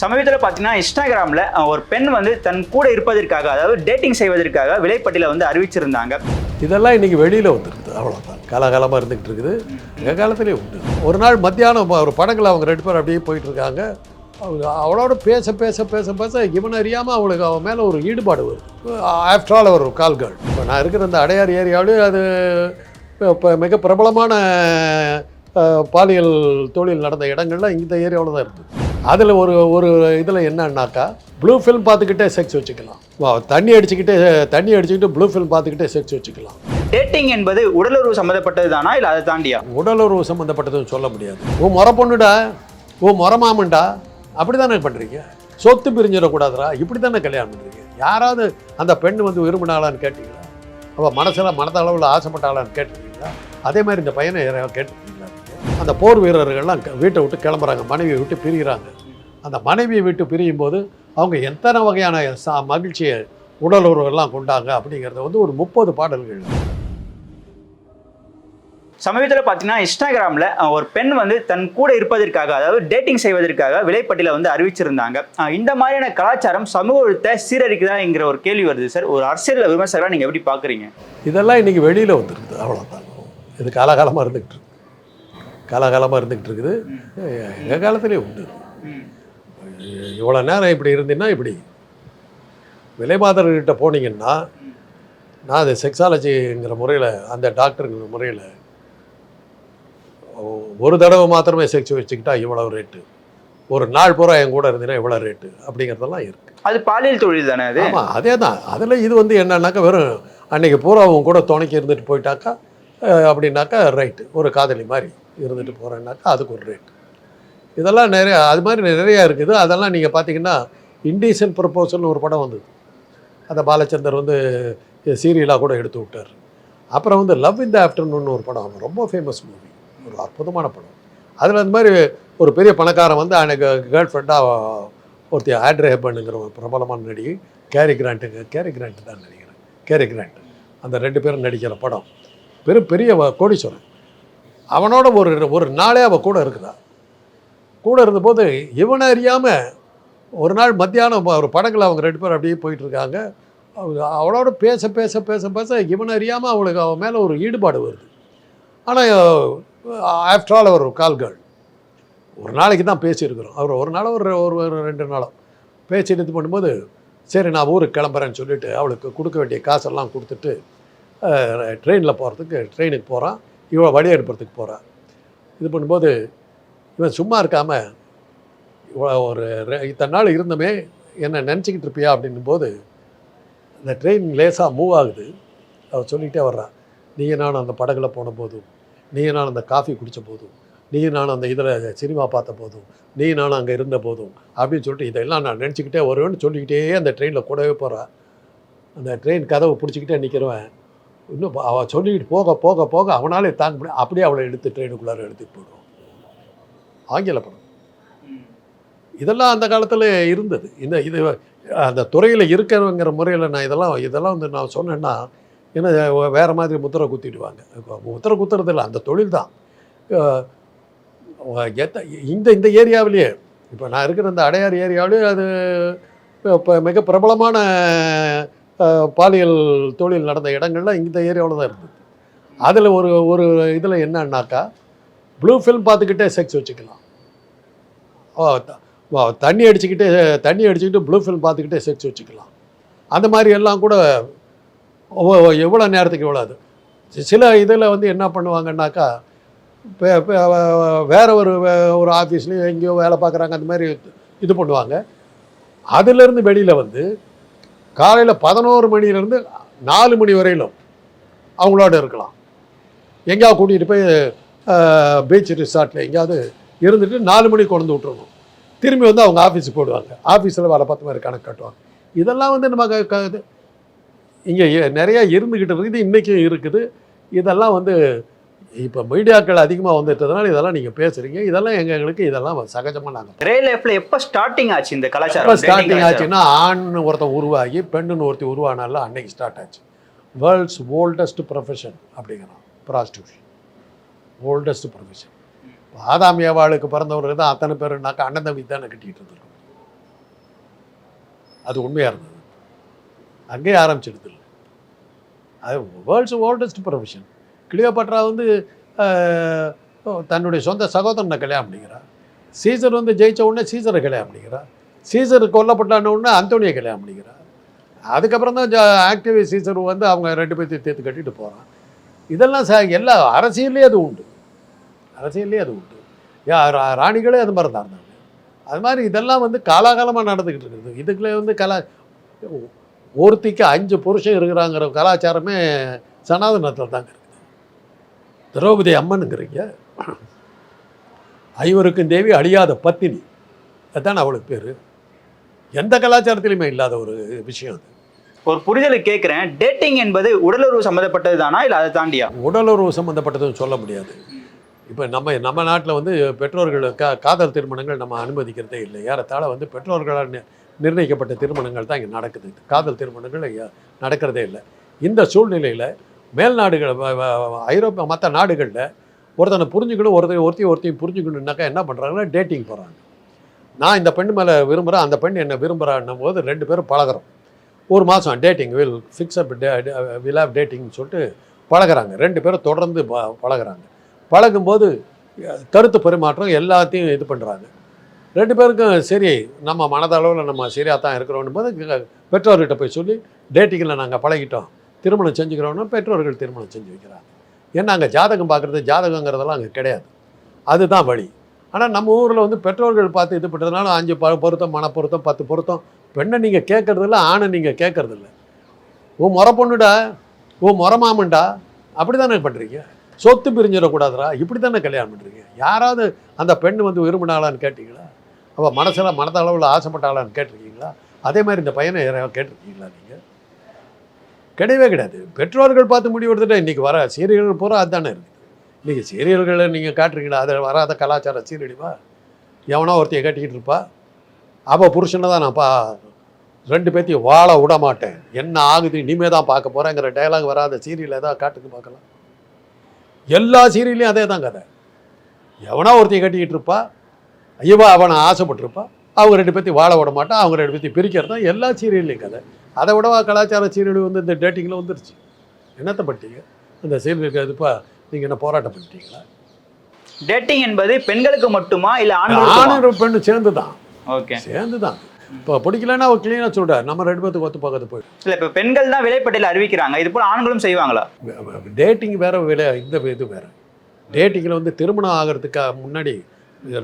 சமீபத்தில் பார்த்தீங்கன்னா இன்ஸ்டாகிராமில் ஒரு பெண் வந்து தன் கூட இருப்பதற்காக அதாவது டேட்டிங் செய்வதற்காக விலைப்பட்டியில் வந்து அறிவிச்சிருந்தாங்க. இதெல்லாம் இன்றைக்கி வெளியில் வந்துருக்குது. அவ்வளோதான் காலகாலமாக இருந்துகிட்டு இருக்குது. எங்கள் காலத்திலே உண்டு? ஒரு நாள் மத்தியானம் ஒரு படங்கள் அவங்க ரெண்டு பேரும் அப்படியே போயிட்டுருக்காங்க அவங்க அவளோட பேச பேச பேச பேச இவன் அறியாமல் அவளுக்கு அவன் மேலே ஒரு ஈடுபாடு வருது. ஆஃப்டர் ஆல் ஒரு கேர்ள் இப்போ நான் இருக்கிற இந்த அடையார் ஏரியாவிலே அது இப்போ மிக பிரபலமான பாலியல் தொழில் நடந்த இடங்கள்லாம் இந்த ஏரியாவில் தான் இருக்குது அதில் ஒரு ஒரு இதில் என்னன்னாக்கா ப்ளூ ஃபில்ம் பார்த்துக்கிட்டே செக்ஸ் வச்சுக்கலாம். வா, தண்ணி அடிச்சுக்கிட்டே தண்ணி அடிச்சுக்கிட்டு ப்ளூ ஃபில்ம் பார்த்துக்கிட்டே செக்ஸ் வச்சுக்கலாம். டேட்டிங் என்பது உடலுறவு சம்மந்தப்பட்டது தானா இல்லை அதை தாண்டியா? உடலுறவு சம்மந்தப்பட்டதுன்னு சொல்ல முடியாது. ஓ முறை பொண்ணுடா ஓ முறை மாமன்டா அப்படி தானே பண்ணுறீங்க சொத்து பிரிஞ்சிடக்கூடாதுடா இப்படி தானே கல்யாணம் பண்ணுறீங்க யாராவது அந்த பெண் வந்து விரும்பினாளான்னு கேட்டீங்களா? அவள் மனசில் மனதளவில் ஆசைப்பட்டாளான்னு கேட்டிருக்கீங்களா? அதே மாதிரி இந்த பையனை கேட்டிருக்கீங்களா? அந்த போர் வீரர்கள்லாம் வீட்டை விட்டு கிளம்புறாங்க. மனைவியை விட்டு பிரிகிறாங்க. அந்த மனைவியை விட்டு பிரியும் போது அவங்க எத்தனை வகையான ச மகிழ்ச்சியை உடல் உறவெல்லாம் கொண்டாங்க அப்படிங்கிறத வந்து ஒரு முப்பது பாடல்கள் சமீபத்தில் பார்த்தீங்கன்னா இன்ஸ்டாகிராமில் ஒரு பெண் வந்து தன் கூட இருப்பதற்காக அதாவது டேட்டிங் செய்வதற்காக விலைப்பட்டியல வந்து அறிவிச்சிருந்தாங்க. இந்த மாதிரியான கலாச்சாரம் சமூகத்தை சீரழிக்குதாங்கிற ஒரு கேள்வி வருது சார். ஒரு அரசியல் விமர்சகராக நீங்கள் எப்படி பார்க்குறீங்க இதெல்லாம் இன்றைக்கி வெளியில் வந்துருக்குது அவ்வளோதான் இது காலகாலமாக இருந்துக்கிட்டு காலகாலமாக இருந்துக்கிட்டு இருக்குது. எங்கள் காலத்திலே உண்டு. இவ்வளோ நேரம் இப்படி இருந்தீங்கன்னா இப்படி. விலைமாதர்கிட்ட போனீங்கன்னா நான் அது செக்ஸாலஜிங்கிற முறையில் அந்த டாக்டருங்கிற முறையில் ஒரு தடவை மாத்திரமே செக்ஸ் வச்சுக்கிட்டா இவ்வளவு ரேட்டு ஒரு நாள் பூரா என் கூட இருந்தீங்கன்னா இவ்வளோ ரேட்டு அப்படிங்கிறதெல்லாம் இருக்குது அது பாலியல் தொழில் தானே அது? ஆமாம் அதே தான் அதில் இது வந்து என்னன்னாக்கா வெறும் அன்னைக்கு பூரா அவங்க கூட துணைக்கி இருந்துட்டு போயிட்டாக்கா அப்படின்னாக்கா ரைட்டு ஒரு காதலி மாதிரி. இருந்துட்டு போகிறேன்னாக்கா அதுக்கு ஒரு ரேட் இதெல்லாம் நிறையா அது மாதிரி நிறையா இருக்குது அதெல்லாம் நீங்கள் பார்த்தீங்கன்னா இண்டீசன் ப்ரப்போசல்னு ஒரு படம் வந்தது. அந்த பாலச்சந்தர் வந்து சீரியலாக கூட எடுத்து விட்டார். அப்புறம் வந்து லவ் இன் த ஆஃப்டர்நூன் ஒரு படம். ரொம்ப ஃபேமஸ் மூவி ஒரு அற்புதமான படம். அதில் அந்த மாதிரி ஒரு பெரிய பணக்காரன் வந்து அன்னைக்கு கேர்ள் ஃப்ரெண்டாக ஒருத்தி ஆட்ரே ஹெப்பனுங்கிற ஒரு பிரபலமான நடிகை கேரி கிராண்ட்டுங்க கேரி கிராண்ட் தான் நினைக்கிறேன். கேரி கிராண்ட் அந்த ரெண்டு பேரும் நடிக்கிற படம். பெரும் பெரிய கோடீஸ்வரன். அவனோட ஒரு ஒரு நாளே அவள் கூட இருக்குதா கூட இருந்தபோது இவனை அறியாமல் ஒரு நாள் மத்தியானம் ஒரு படங்கள் அவங்க ரெண்டு பேரும் அப்படியே போயிட்டுருக்காங்க. அவங்க அவளோட பேச பேச பேச பேச இவனை அறியாமல் அவளுக்கு அவன் மேலே ஒரு ஈடுபாடு வருது. ஆனால் ஆஃப்டர் ஆல் அவர் கால் கேர்ள் ஒரு நாளைக்கு தான் பேசியிருக்கிறோம். அவர் ஒரு நாளோ ஒரு ஒரு ஒரு ரெண்டு நாளோ பேச்சு இது பண்ணும்போது சரி நான் ஊருக்கு கிளம்புறேன்னு சொல்லிட்டு அவளுக்கு கொடுக்க வேண்டிய காசெல்லாம் கொடுத்துட்டு ட்ரெயினில் போகிறதுக்கு ட்ரெயினுக்கு போகிறான் இவன் வழி எடுப்பறதுக்கு போகிறான் இது பண்ணும்போது இவன் சும்மா இருக்காமல் ஒரு இத்தனை நாள் இருந்தமே என்னை நினச்சிக்கிட்டு இருப்பியா அப்படின்னும் போது அந்த ட்ரெயின் லேசாக மூவ் ஆகுது. அவர் சொல்லிக்கிட்டே வர்றான் நீயே நான் அந்த படகுல போன போதும் நீயே நான் அந்த காஃபி குடித்த போதும் நீயே நான் அந்த இதில் சினிமா பார்த்த போதும் நீ நான் அங்கே இருந்த போதும் அப்படின்னு சொல்லிட்டு இதெல்லாம் நான் நினச்சிக்கிட்டே வருவேன்னு சொல்லிக்கிட்டே அந்த ட்ரெயினில் கூடவே போகிறேன் அந்த ட்ரெயின் கதவை பிடிச்சிக்கிட்டே நிற்கிறவன் இன்னும் அவள் சொல்லிக்கிட்டு போக போக போக அவனாலே தாங்க முடியும் அப்படியே அவளை எடுத்து ட்ரெயினுக்குள்ளார எடுத்துட்டு போயிடுவோம் ஆங்கில படம். இதெல்லாம் அந்த காலத்தில் இருந்தது. இந்த இது அந்த துறையில் இருக்கிறவங்கிற முறையில் நான் இதெல்லாம் இதெல்லாம் வந்து நான் சொன்னேன்னா ஏன்னா வேறு மாதிரி முத்திரை குத்திடுவாங்க. முத்திரை குத்துறது இல்லை அந்த தொழில் தான். எத்த இந்த இந்த ஏரியாவிலேயே இப்போ நான் இருக்கிற இந்த அடையார் ஏரியாவிலேயே அது இப்போ மிக பிரபலமான பாலியல் தொழில் நடந்த இடங்கள்ல இந்த ஏரியாவில் தான் இருந்தது. அதில் ஒரு ஒரு இதில் என்னன்னாக்கா ப்ளூ ஃபில்ம் பார்த்துக்கிட்டே செக்ஸ் வச்சுக்கலாம். ஓ, தண்ணி அடிச்சுக்கிட்டே தண்ணி அடிச்சுக்கிட்டு ப்ளூ ஃபில்ம் பார்த்துக்கிட்டே செக்ஸ் வச்சுக்கலாம். அந்த மாதிரி எல்லாம் கூட எவ்வளோ நேரத்துக்கு எவ்வளோ அது? சில இதில் வந்து என்ன பண்ணுவாங்கன்னாக்கா இப்போ வேற ஒரு ஒரு ஆஃபீஸ்லேயும் எங்கேயோ வேலை பார்க்குறாங்க அந்த மாதிரி இது பண்ணுவாங்க. அதுலேருந்து வெளியில் வந்து காலையில் பதினோரு மணிலேருந்து நாலு மணி வரையிலும் அவங்களோட இருக்கலாம். எங்கேயாவது கூட்டிகிட்டு போய் பீச் ரிசார்ட்டில் எங்கேயாவது இருந்துட்டு நாலு மணிக்கு கொண்டு வந்து திரும்பி வந்து அவங்க ஆஃபீஸுக்கு போடுவாங்க. ஆஃபீஸில் வேலை பார்த்த மாதிரி கணக்கு கட்டுவாங்க. இதெல்லாம் வந்து நம்ம இது இங்கே நிறையா இருந்துக்கிட்டு இருக்குது இன்றைக்கும் இருக்குது. இதெல்லாம் வந்து இப்போ மீடியாக்கள் அதிகமாக வந்துட்டதுனால இதெல்லாம் நீங்கள் பேசுகிறீங்க இதெல்லாம் எங்க எங்களுக்கு இதெல்லாம் சகஜமாக நாங்கள் ரியல் லைஃப்ல எப்போ ஸ்டார்டிங் ஆச்சு இந்த கலாச்சாரம்? ஸ்டார்டிங்? ஆச்சுன்னா ஆண்னு ஒருத்தன் உருவாகி பெண்ணுன்னு ஒருத்தி உருவானால அன்னைக்கு ஸ்டார்ட் ஆச்சு. வேர்ல்ட்ஸ் ஓல்டஸ்ட் ப்ரொஃபஷன் அப்படிங்கிறான். ப்ராஸ்டியூஷன் ஓல்டஸ்ட் ப்ரொஃபஷன் ஆதாம் ஏவாளுக்கு பிறந்தவர்கள் தான் அத்தனை பேருனாக்கா அண்ணன் தம்பி தானே கட்டிக்கிட்டு இருந்திருக்கும் அது உண்மையாக இருந்தது? அங்கேயே ஆரம்பிச்சிடுது இல்லை. அது வேர்ல்ட்ஸ் ஓல்டஸ்ட் ப்ரொஃபஷன் கிளியோபட்ரா வந்து தன்னுடைய சொந்த சகோதரனை கல்யாணம் பண்ணிக்கிறார். சீசர் வந்து ஜெயித்த உடனே சீசரை கல்யாணம் பண்ணிக்கிறார். சீசர் கொல்லப்பட்டான உடனே அந்தோனியை கல்யாணம் பண்ணிக்கிறார். அதுக்கப்புறம் தான் ஆக்டிவ் சீசர் வந்து அவங்க ரெண்டு பேர்த்தையும் தேர்த்து கட்டிட்டு போகிறான் இதெல்லாம் ச எல்லா அரசியல்லே அது உண்டு. அரசியல்லே அது உண்டு. ரா- ராணிகளே அது மாதிரி தான் இருந்தாங்க. அது மாதிரி இதெல்லாம் வந்து காலாகாலமாக நடந்துக்கிட்டு இருக்குது. இதுக்குள்ளே வந்து கலா ஒருத்திக்கு அஞ்சு புருஷன் இருக்கிறாங்கிற கலாச்சாரமே சனாதனத்தில் தாங்க இருக்குது திரௌபதி அம்மனுங்கிறீங்க. ஐவருக்கும் தேவி அழியாத பத்தினி. அதுதான் அவளுக்கு பேர். எந்த கலாச்சாரத்திலையுமே இல்லாத ஒரு விஷயம் அது. ஒரு புரிதலுக்கு கேட்குறேன் டேட்டிங் என்பது உடலுறவு சம்மந்தப்பட்டது தானா இல்லை அதை தாண்டியா? உடலுறவு சம்மந்தப்பட்டதுன்னு சொல்ல முடியாது. இப்போ நம்ம நம்ம நாட்டில் வந்து பெற்றோர்கள் கா காதல் திருமணங்கள் நம்ம அனுமதிக்கிறதே இல்லை. ஏறத்தாழ வந்து பெற்றோர்களால் நிர்ணயிக்கப்பட்ட திருமணங்கள் தான் இங்கே நடக்குது. காதல் திருமணங்கள் நடக்கிறதே இல்லை. இந்த சூழ்நிலையில் மேல்நாடுகள் நாடுகள் ஐரோப்பா மற்ற நாடுகளில் ஒருத்தனை புரிஞ்சுக்கணும் ஒருத்தர் ஒருத்தையும் ஒருத்தையும் புரிஞ்சுக்கணுன்னாக்கா என்ன பண்ணுறாங்கன்னா டேட்டிங் போகிறாங்க நான் இந்த பெண் மேலே விரும்புகிறேன் அந்த பெண் என்னை விரும்புகிறான்னும் போது ரெண்டு பேரும் பழகுறோம். ஒரு மாதம் dating will fix up will have டேட்டிங்னு சொல்லிட்டு பழகுறாங்க. ரெண்டு பேரும் தொடர்ந்து ப- பழகுறாங்க. பழகும்போது கருத்து பரிமாற்றம் எல்லாத்தையும் இது பண்ணுறாங்க ரெண்டு பேருக்கும் சரி நம்ம மனதளவில் நம்ம சரியாக தான் இருக்கிறோன்னும் போது பெற்றோர்கிட்ட போய் சொல்லி டேட்டிங்கில் நாங்கள் பழகிட்டோம். திருமணம் செஞ்சுக்கிறோன்னா பெற்றோர்கள் திருமணம் செஞ்சு வைக்கிறாங்க. ஏன்னா அங்கே ஜாதகம் பார்க்குறது ஜாதகங்கிறதெல்லாம் அங்கே கிடையாது. அதுதான் வழி. ஆனால் நம்ம ஊரில் வந்து பெற்றோர்கள் பார்த்து இது பண்ணுறதுனால அஞ்சு ப பொருத்தம் மன பொருத்தம் பத்து பொருத்தம் பெண்ணை நீங்கள் கேட்கறதில்ல ஆணை நீங்கள் கேட்கறதில்ல. ஓ முறை பொண்ணுடா? ஓ முறை மாமன்டா? அப்படி தானே பண்ணுறீங்க சொத்து பிரிஞ்சிடக்கூடாதுரா இப்படி தானே கல்யாணம் பண்ணுறீங்க யாராவது அந்த பெண் வந்து விரும்பினாளான்னு கேட்டிங்களா? அவள் மனசில் மனதளவில் ஆசைப்பட்டாளான்னு கேட்டிருக்கீங்களா? அதே மாதிரி இந்த பையனை கேட்டிருக்கீங்களா நீங்கள் கிடையவே கிடையாது. பெற்றோர்கள் பார்த்து முடிவு எடுத்துட்டா இன்றைக்கி வர சீரியல்கள் பூரா அதுதானே இருக்குது இன்றைக்கி சீரியல்களை நீங்கள் காட்டுறீங்களா? அதில் வராத கலாச்சார சீரழிவா? எவனோ ஒருத்தையை கட்டிக்கிட்டு இருப்பா. அவள் புருஷனை தான் நான் பா ரெண்டு பேர்த்தையும் வாழ விட மாட்டேன். என்ன ஆகுது? இனிமே தான் பார்க்க போகிறேங்கிற டைலாக் வராத சீரியல் ஏதாவது காட்டுக்கு பார்க்கலாம். எல்லா சீரியல்லையும் அதே தான் கதை. எவனோ ஒருத்தைய கட்டிக்கிட்டு இருப்பா. ஐயவா அவனை ஆசைப்பட்டிருப்பா. அவங்க ரெண்டு பேர்த்தையும் வாழ விட மாட்டான் அவங்க ரெண்டு பேர்த்தையும் பிரிக்கிறது? தான் எல்லா சீரியல்லையும் கதை. அதை விடவா கலாச்சார சீரியல் வந்து இந்த டேட்டிங்கில் வந்துருச்சு. என்னத்தை பண்ணிட்டீங்க? அந்த சீரியலுக்கு இதுப்பா நீங்கள் என்ன போராட்டம் பண்ணிட்டீங்களா? டேட்டிங் என்பது பெண்களுக்கு மட்டுமா இல்லை ஆணும் பெண்ணு சேர்ந்து தான் ஓகே சேர்ந்து தான் இப்போ பிடிக்கலன்னா அவர் க்ளீனாக சொல்கிறார் நம்ம ரெண்டு பேர்த்துக்கு ஒத்து பக்கத்து போயிடும் இல்லை இப்போ பெண்கள் தான் விலைப்பட்டியல் அறிவிக்கிறாங்க. இது போல ஆண்களும் செய்வாங்களா? டேட்டிங் வேற விலை இந்த இது வேற. டேட்டிங்கில் வந்து திருமணம் ஆகிறதுக்கு முன்னாடி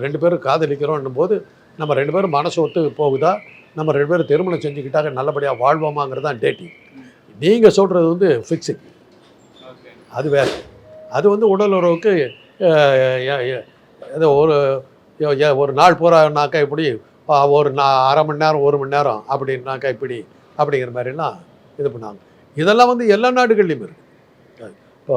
ரெண்டு பேரும் காதலிக்கிறோன்னும் போது நம்ம ரெண்டு பேரும் மனசு ஒத்து போகுதா? நம்ம ரெண்டு பேரும் திருமணம் செஞ்சுக்கிட்டாக்க நல்லபடியாக வாழ்வோமாங்கிறது தான் டேட்டிங். நீங்கள் சொல்கிறது வந்து ஃபிக்ஸிங் அது வேறு. அது வந்து உடல் உறவுக்கு ஏதோ ஒரு ஒரு நாள் பூரானாக்கா இப்படி ஒரு நா அரை மணி நேரம் ஒரு மணி நேரம் அப்படின்னாக்கா இப்படி அப்படிங்கிற மாதிரிலாம் இது பண்ணாங்க இதெல்லாம் வந்து எல்லா நாடுகள்லையும் இருக்குது இப்போ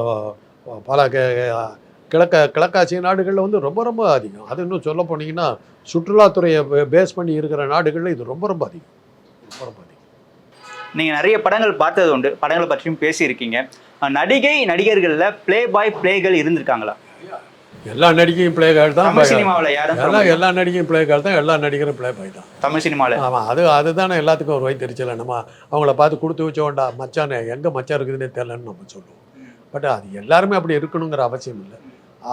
பல க- கிழக்க கிழக்காசிய நாடுகளில் வந்து ரொம்ப ரொம்ப அதிகம். அது இன்னும் சொல்ல போனீங்கன்னா சுற்றுலாத்துறையை பேஸ் பண்ணி இருக்கிற நாடுகளில் இது ரொம்ப ரொம்ப அதிகம். ரொம்ப ரொம்ப அதிகம். நீங்க நிறைய படங்கள் பார்த்தது உண்டு. படங்களை பற்றியும் பேசியிருக்கீங்க. நடிகை நடிகர்கள்ல ப்ளே பாய் பிளேகள் இருந்திருக்காங்களா? எல்லா நடிகையும் பிளே கார்டு தான். சினிமாவில் யாரும் எல்லாம். எல்லா நடிகையும் பிளே கார்டு தான். எல்லா நடிகரும் பிளே பாய் தான். தமிழ் சினிமாவில்? ஆமாம் அது அதுதானே எல்லாத்துக்கும் ஒரு வைத்தறிச்சல நம்ம அவங்கள பார்த்து கொடுத்து வச்சோண்டா மச்சானே எங்கே மச்சான் இருக்குதுன்னே தெரிலன்னு நம்ம சொல்லுவோம். பட் அது எல்லாருமே அப்படி இருக்கணுங்கிற அவசியம் இல்லை.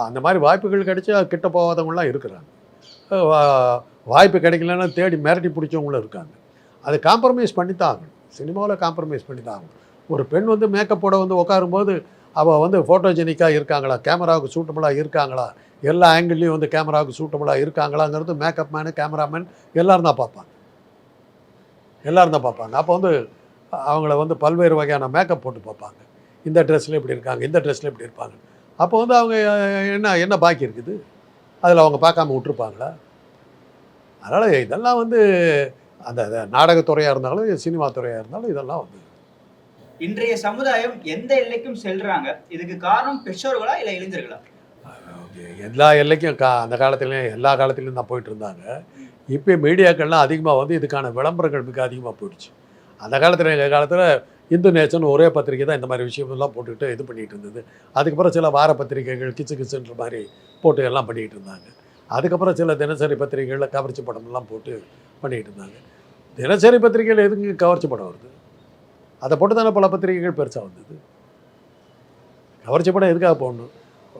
அந்த மாதிரி வாய்ப்புகள் கிடைச்சா கிட்ட போகாதவங்களாம் இருக்கிறாங்க. வாய்ப்பு கிடைக்கலன்னா தேடி மிரட்டி பிடிச்சவங்களும் இருக்காங்க. அதை காம்ப்ரமைஸ் பண்ணி தான் ஆகணும். சினிமாவில் காம்ப்ரமைஸ் பண்ணி தான் ஆகணும். ஒரு பெண் வந்து மேக்கப்போட வந்து உட்காரும்போது அவள் வந்து ஃபோட்டோஜெனிக்காக இருக்காங்களா? கேமராவுக்கு சூட்டபுளாக இருக்காங்களா? எல்லா ஆங்கிள்லேயும் வந்து கேமராவுக்கு சூட்டபுளாக இருக்காங்களாங்கிறது மேக்கப் மேனு கேமராமேன் எல்லோரும் தான் பார்ப்பாங்க. எல்லோரும் தான் பார்ப்பாங்க. அப்போ வந்து அவங்கள வந்து பல்வேறு வகையான மேக்கப் போட்டு பார்ப்பாங்க. இந்த ட்ரெஸ்ஸில் இப்படி இருக்காங்க இந்த ட்ரெஸ்ஸில் இப்படி இருப்பாங்க. அப்போ வந்து அவங்க என்ன என்ன பாக்கி இருக்குது? அதில் அவங்க பார்க்காம விட்டுருப்பாங்களா? அதனால் இதெல்லாம் வந்து அந்த நாடகத்துறையாக இருந்தாலும் சினிமா துறையாக இருந்தாலும் இதெல்லாம் வந்து இன்றைய சமுதாயம் எந்த எல்லைக்கும் செல்றாங்க? இதுக்கு காரணம் பெற்றோர்களா இல்லை இளைஞர்களா? எல்லா எல்லைக்கும் கா அந்த காலத்துலேயும் எல்லா காலத்துலேயும் தான் போயிட்டு இருந்தாங்க. இப்போ மீடியாக்கள்லாம் அதிகமாக வந்து இதுக்கான விளம்பரங்கள் மிக அதிகமாக போயிடுச்சு. அந்த காலத்தில் எங்கள் காலத்தில் இந்து நேச்சன் ஒரே பத்திரிக்கை தான் இந்த மாதிரி விஷயமெல்லாம் போட்டுக்கிட்டு இது பண்ணிகிட்டு இருந்தது. அதுக்கப்புறம் சில வார பத்திரிகைகள் கிச்சு கிச்சுன்ற மாதிரி போட்டு எல்லாம் பண்ணிகிட்டு இருந்தாங்க. அதுக்கப்புறம் சில தினசரி பத்திரிகைகளில் கவர்ச்சி படம்லாம் போட்டு பண்ணிகிட்டு இருந்தாங்க. தினசரி பத்திரிகையில் எதுக்கு கவர்ச்சி படம் வருது? அதை போட்டு தானே பல பத்திரிகைகள் பெருசாக வந்தது. கவர்ச்சி படம் எதுக்காக போடணும்?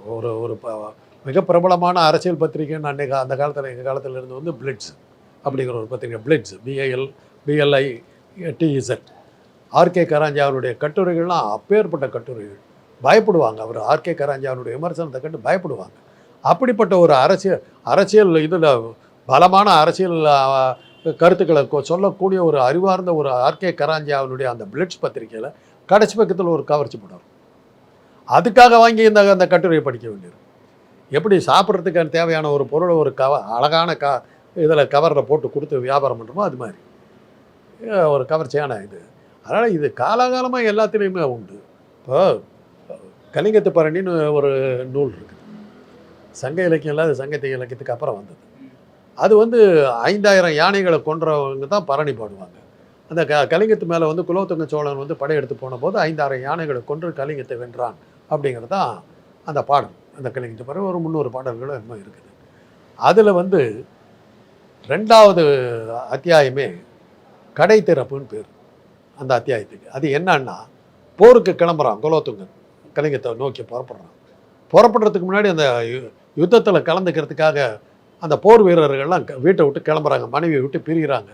ஒரு ஒரு ப- மிக பிரபலமான அரசியல் பத்திரிகைன்னு அன்றைக்கு அந்த காலத்தில் எங்கள் காலத்தில் இருந்து வந்து பிளிட்ஸ் அப்படிங்கிற ஒரு பத்திரிகை பிளிட்ஸ் பிஏஎல் பிஎல்ஐ டிஇசட் ஆர்கே கராஞ்சாவனுடைய கட்டுரைகள்லாம் அப்பேற்பட்ட கட்டுரைகள். பயப்படுவாங்க. அவர் ஆர்கே கராஞ்சாவனுடைய விமர்சனத்தை கண்டு பயப்படுவாங்க. அப்படிப்பட்ட ஒரு அரசியல் அரசியல் இதில் பலமான அரசியல் கருத்துக்களை கொ- சொல்லக்கூடிய ஒரு அறிவார்ந்த ஒரு ஆர்கே கராஞ்சாவனுடைய அந்த பிளிட்ஸ் பத்திரிக்கையில் கடைசி பக்கத்தில் ஒரு கவர்ச்சி படம் அதுக்காக வாங்கி இந்த அந்த கட்டுரையை படிக்க வேண்டியது. எப்படி சாப்பிட்றதுக்கு தேவையான ஒரு பொருளை ஒரு கவ அழகான க இதில் கவரில் போட்டு கொடுத்து வியாபாரம் பண்ணுறோமோ அது மாதிரி. ஒரு கவர்ச்சியான இது. அதனால் இது காலாகாலமாக எல்லாத்துலேயுமே உண்டு. இப்போ கலிங்கத்து பரணின்னு ஒரு நூல் இருக்குது. சங்க இலக்கியம் இல்லாத சங்கத்தை இலக்கியத்துக்கு அப்புறம் வந்தது. அது வந்து ஐந்தாயிரம் யானைகளை கொன்றவங்க தான் பரணி பாடுவாங்க. அந்த க கலிங்கத்து மேலே வந்து குலோத்துங்க சோழன் வந்து படையெடுத்து போன போது ஐந்தாயிரம் யானைகளை கொன்று கலிங்கத்தை வென்றான் அப்படிங்கிறது தான் அந்த பாடல். அந்த கலிங்கத்து பிறகு ஒரு முந்நூறு பாடல்களும் இன்னும் இருக்குது. அதில் வந்து ரெண்டாவது அத்தியாயமே கடை திறப்புன்னு பேர். அந்த அத்தியாயத்துக்கு. அது என்னன்னா போருக்கு கிளம்புறான் குலோத்துங்கன். கலிங்கத்தை நோக்கி புறப்படுறான். புறப்படுறதுக்கு முன்னாடி அந்த யுத்தத்தில் கலந்துக்கிறதுக்காக அந்த போர் வீரர்கள்லாம் க- வீட்டை விட்டு கிளம்புறாங்க. மனைவியை விட்டு பிரிகிறாங்க.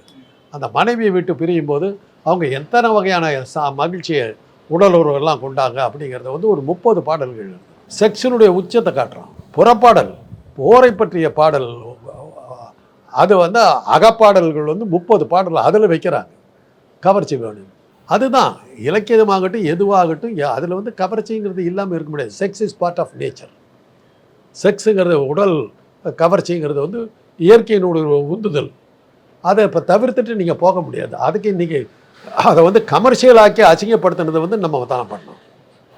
அந்த மனைவியை விட்டு பிரியும் போது அவங்க எத்தனை வகையான சா மகிழ்ச்சியை உடல் உறவுகள்லாம் கொண்டாங்க அப்படிங்கிறத வந்து ஒரு முப்பது பாடல்கள். செக்ஷனுடைய உச்சத்தை காட்டுறான். புறப்பாடல் போரை பற்றிய பாடல். அது வந்து அகப்பாடல்கள் வந்து முப்பது பாடல் அதில் வைக்கிறாங்க. கவர்ச்சி வேணும். அதுதான் இலக்கியமாகட்டும் எதுவாகட்டும் அதில் வந்து கவர்ச்சிங்கிறது இல்லாமல் இருக்க முடியாது. Sex is part of nature செக்ஸுங்கிறது உடல் கவர்ச்சிங்கிறது வந்து இயற்கையினுடைய உந்துதல். அதை இப்போ தவிர்த்துட்டு நீங்கள் போக முடியாது. அதுக்கு இன்றைக்கி அதை வந்து கமர்ஷியலாக்கி அசிங்கப்படுத்தினது வந்து நம்ம தான் பண்ணோம்.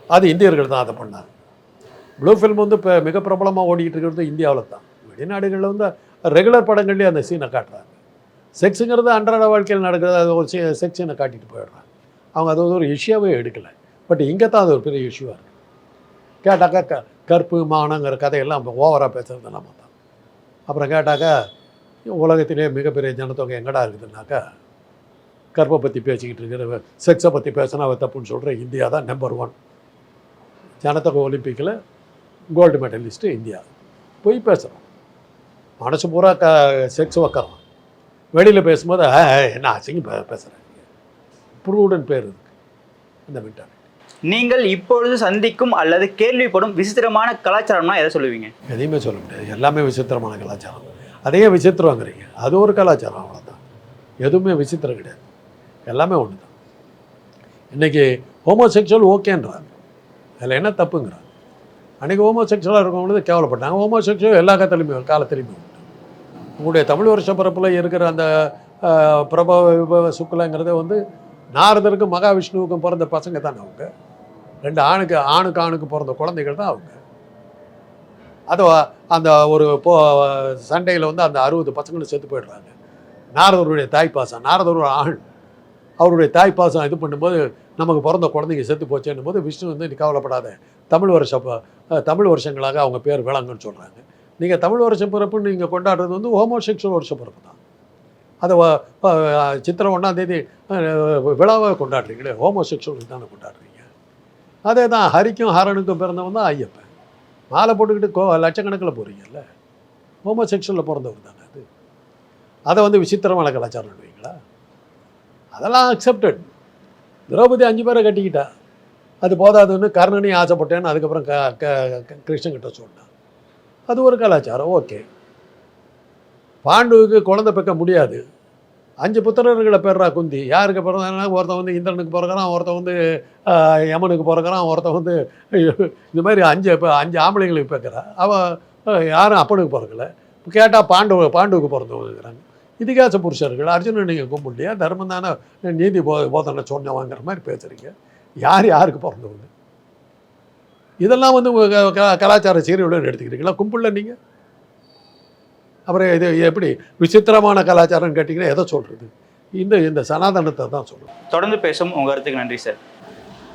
அது இந்தியர்கள் தான் அதை பண்ணாங்க. ப்ளூ ஃபில்ம் வந்து இப்போ மிக பிரபலமாக ஓடிக்கிட்டு இருக்கிறது இந்தியாவில் தான். வெளிநாடுகளில் வந்து ரெகுலர் படங்கள்லேயே அந்த சீனை காட்டுறாங்க. செக்ஸுங்கிறது அன்றாட வாழ்க்கையில் நடக்கிறது அது ஒரு செக்ஸ் சீனை காட்டிட்டு போயிடுறாங்க. அவங்க அது வந்து ஒரு இஷ்யூவே எடுக்கலை. பட் இங்கே தான் அது ஒரு பெரிய இஷ்யூவாக இருக்குது கேட்டாக்கா க கற்பு மானங்கிற கதையெல்லாம் ஓவராக பேசுறது நம்ம தான். அப்புறம் கேட்டாக்கா உலகத்திலே மிகப்பெரிய ஜனத்தொகை எங்கடா இருக்குதுன்னாக்கா கற்பை பற்றி பேசிக்கிட்டு இருக்கிற செக்ஸை பற்றி பேசினா அவ தப்புன்னு சொல்கிற இந்தியா தான் நம்பர் ஒன் ஜனத்தொகை ஒலிம்பிக்கில் கோல்டு மெடலிஸ்ட்டு இந்தியா. போய் பேசுகிறோம் மனசு பூரா க செக்ஸ் வைக்கிறோம். வெளியில் பேசும்போது "ஆ, ஆ, என்ன பே பேசுகிறேன் ப்ரூடன் பேர் இருக்கு. இந்த மென்டாலிட்டி நீங்கள் இப்பொழுது சந்திக்கும் அல்லது கேள்விப்படும் விசித்திரமான கலாச்சாரம்னா எதை சொல்லுவீங்க? எதையுமே சொல்ல முடியாது. எல்லாமே விசித்திரமான கலாச்சாரம். அதையே விசித்திரங்கிறீங்க. அது ஒரு கலாச்சாரம் அவ்வளோதான் எதுவுமே விசித்திரம் கிடையாது. எல்லாமே ஒன்று தான் இன்றைக்கி ஹோமோசெக்சுவல் ஓகேன்றாங்க. அதில் என்ன தப்புங்கிறாங்க. அன்றைக்கி ஹோமோசெக்சுவலாக இருக்கவங்களுக்கு கேவலப்பட்டாங்க. ஹோமோசெக்சுவல் எல்லா காலத்துலையுமே காலத்துலையுமே உங்களுடைய தமிழ் வருஷ பிறப்பில் இருக்கிற அந்த பிரபவ விபவ சுக்கலங்கிறத வந்து நாரதருக்கும் மகாவிஷ்ணுவுக்கும் பிறந்த பசங்க தானே அவங்க. ரெண்டு ஆணுக்கு ஆணுக்கு ஆணுக்கு பிறந்த குழந்தைகள் தான் அவங்க. அது அந்த ஒரு போ சண்டையில் வந்து அந்த அறுபது பசங்களும் செத்து போயிடுறாங்க. நாரதருடைய தாய்ப்பாசம் நாரதர் ஒரு ஆண் அவருடைய தாய்ப்பாசம் இது பண்ணும்போது நமக்கு பிறந்த குழந்தைங்க செத்து போச்சேன்னும் போது விஷ்ணு வந்து நீ கவலைப்படாத. தமிழ் வருஷ தமிழ் வருஷங்களாக அவங்க பேர் விளங்குன்னு சொல்கிறாங்க நீங்கள் தமிழ் வருஷ பிறப்புன்னு நீங்கள் கொண்டாடுறது வந்து ஹோமோசெக்ஷுவல் வருஷ பிறப்பு தான். அதை சித்திரம் சித்திரை ஒன்றாம் தேதி விழாவாக கொண்டாடுறீங்களே ஹோமோசெக்சுவல் தானே கொண்டாடுறீங்க. அதே தான் ஹரிக்கும் ஹரனுக்கும் பிறந்தவன் தான் ஐயப்பன். மாலை போட்டுக்கிட்டு கோ லட்சக்கணக்கில் போகிறீங்கல்ல ஹோமோசெக்ஷுவலில் பிறந்தவர் தானே அது. அதை வந்து விசித்திரமான கலாச்சாரம் வைங்களா அதெல்லாம் அக்செப்டட் திரௌபதி அஞ்சு பேரை கட்டிக்கிட்டா. அது போதாதுன்னு கர்ணனையும் ஆசைப்பட்டேன்னு அதுக்கப்புறம் க க க- கிருஷ்ணன்கிட்ட சொன்னான். அது ஒரு கலாச்சாரம் ஓகே. பாண்டுவுக்கு குழந்தை பெக்க முடியாது. அஞ்சு புத்திரர்களை பெறா குந்தி. யாருக்கு பிறந்தாங்கன்னா ஒருத்தன் வந்து இந்திரனுக்கு பிறகுறான் ஒருத்தன் வந்து யமனுக்கு பிறகுறான் ஒருத்தன் வந்து இந்த மாதிரி அஞ்சு இப்போ அஞ்சு ஆம்பளைங்களுக்கு பிறக்கிறா. அவள் யாரும் அப்பனுக்கு பிறக்கல. கேட்டால் பாண்டவ பாண்டுவுக்கு பிறந்தவங்கிறாங்க. இதிகாச புருஷர்கள் அர்ஜுனன் நீங்கள் கும்பிடலையா? தர்மம் தானே நீதி போ போதனை சொன்னவங்கிற மாதிரி பேசுகிறீங்க யார் யாருக்கு பிறந்தவங்க? இதெல்லாம் வந்து உங்கள் க- கலாச்சார சீரியலுடன் எடுத்துக்கிறீங்களா? கும்பிடல நீங்கள் அப்புறம் இது எப்படி விசித்திரமான கலாச்சாரம்னு கேட்டிங்கன்னா எதை சொல்கிறது இந்த இந்த சனாதனத்தை தான் சொல்லுவோம் தொடர்ந்து பேசும் உங்கள் கருத்துக்கு நன்றி சார்.